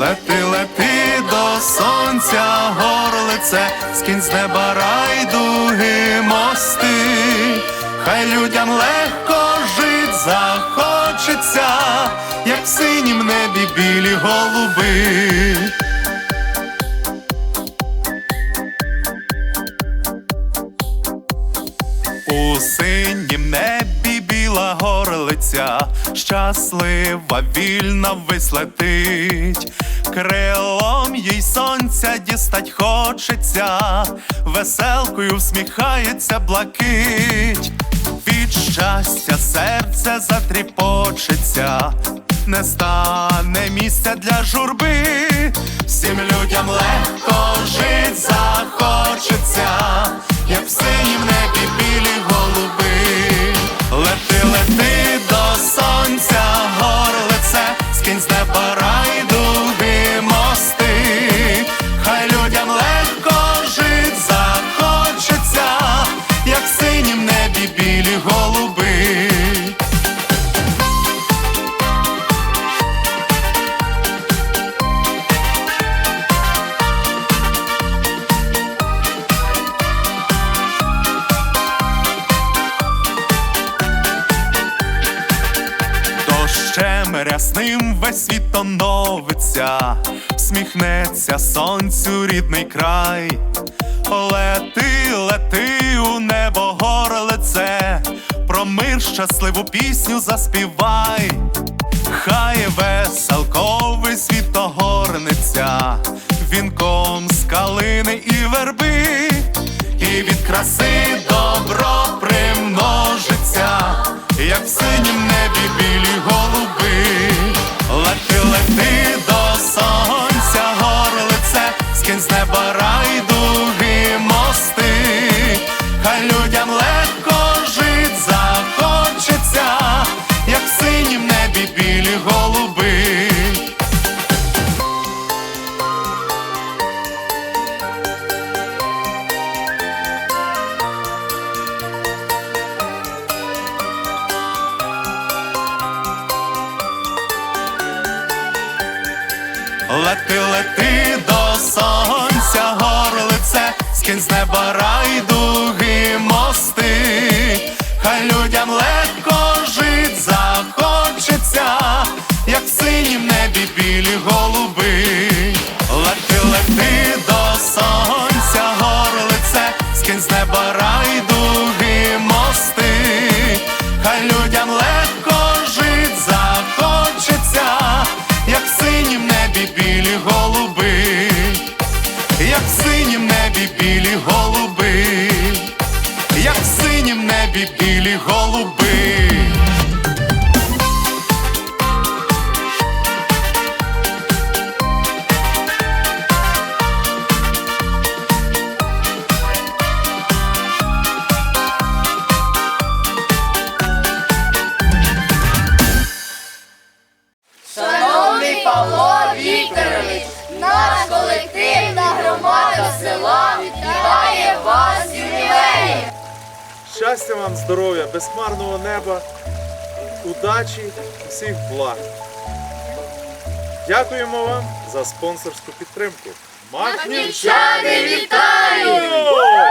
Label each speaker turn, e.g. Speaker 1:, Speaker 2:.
Speaker 1: Лети, лети до сонця, горлице, скинь з неба райдуги мости, хай людям легко жить захочеться, як в синім небі білі голуби. У синім небі біла горлиця, щаслива, вільна вислетить, крилом їй сонця дістать хочеться, веселкою всміхається блакить, від щастя серце затріпочеться, не стане місця для журби, всім людям легко жить захочеться, Рясним весь світ оновиться, сміхнеться сонцю рідний край. Лети, лети у небо горлице, про мир щасливу пісню заспівай. Хай веселковий світ огорниться, вінком з калини і верби, і від краси добро примножиться, як в синім скинь з неба райдуги мости, хай людям легко жить захочеться, як в синім небі білі голуби. Лети, лети до сонця, горлице, скинь з неба райдуги мости, хай людям легко жить захочеться, як в синім небі білі голуби. Лети, лети до сонця, горлице, скинь з неба райдуги небі білі голуби.
Speaker 2: Шановний Павло Вікторович, наш колектив
Speaker 3: Щастя вам, здоров'я, безхмарного неба, удачі, всіх благ. Дякуємо вам за спонсорську підтримку. Махнівчани
Speaker 2: вітають!